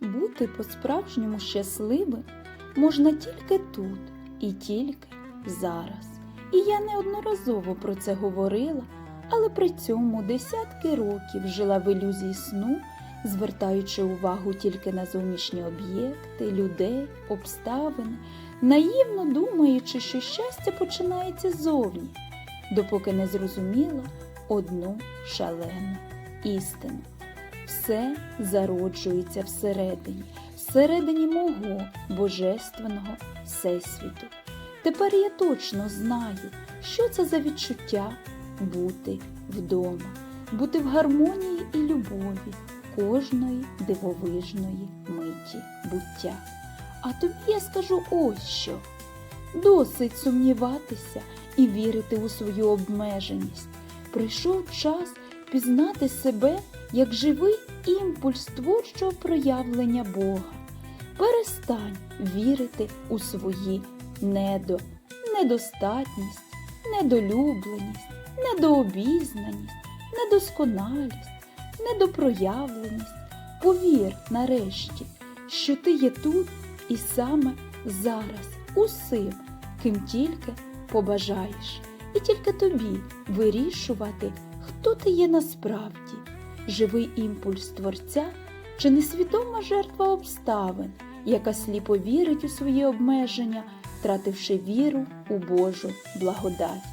Бути по-справжньому щасливим можна тільки тут і тільки зараз. І я неодноразово про це говорила, але при цьому десятки років жила в ілюзії сну, звертаючи увагу тільки на зовнішні об'єкти, людей, обставини, наївно думаючи, що щастя починається ззовні, допоки не зрозуміла одну шалену істину. Все зароджується всередині, всередині мого божественного всесвіту. Тепер я точно знаю, що це за відчуття бути вдома, бути в гармонії і любові кожної дивовижної миті буття. А тобі я скажу ось що. Досить сумніватися і вірити у свою обмеженість. Прийшов час пізнати себе як живий імпульс творчого проявлення Бога. Перестань вірити у свої недо, недостатність, недолюбленість, недообізнаність, недосконалість, недопроявленість. Повір нарешті, що ти є тут і саме зараз усім, ким тільки побажаєш, і тільки тобі вирішувати, хто ти є насправді, живий імпульс творця чи несвідома жертва обставин, яка сліпо вірить у свої обмеження, втративши віру у Божу благодать.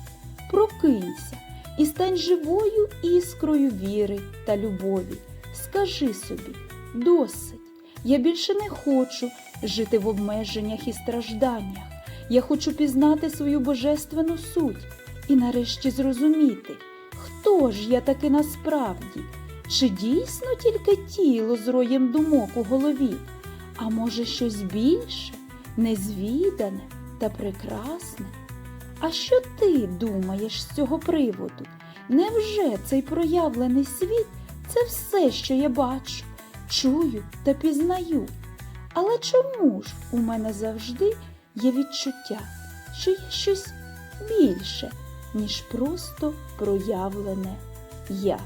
Прокинься і стань живою іскрою віри та любові. Скажи собі, досить, я більше не хочу жити в обмеженнях і стражданнях. Я хочу пізнати свою божественну суть і нарешті зрозуміти, хто ж я таки насправді, чи дійсно тільки тіло з роєм думок у голові, а може щось більше, незвідане та прекрасне? А що ти думаєш з цього приводу? Невже цей проявлений світ це все, що я бачу, чую та пізнаю? Але чому ж у мене завжди є відчуття, що є щось більше, ніж просто проявлене я?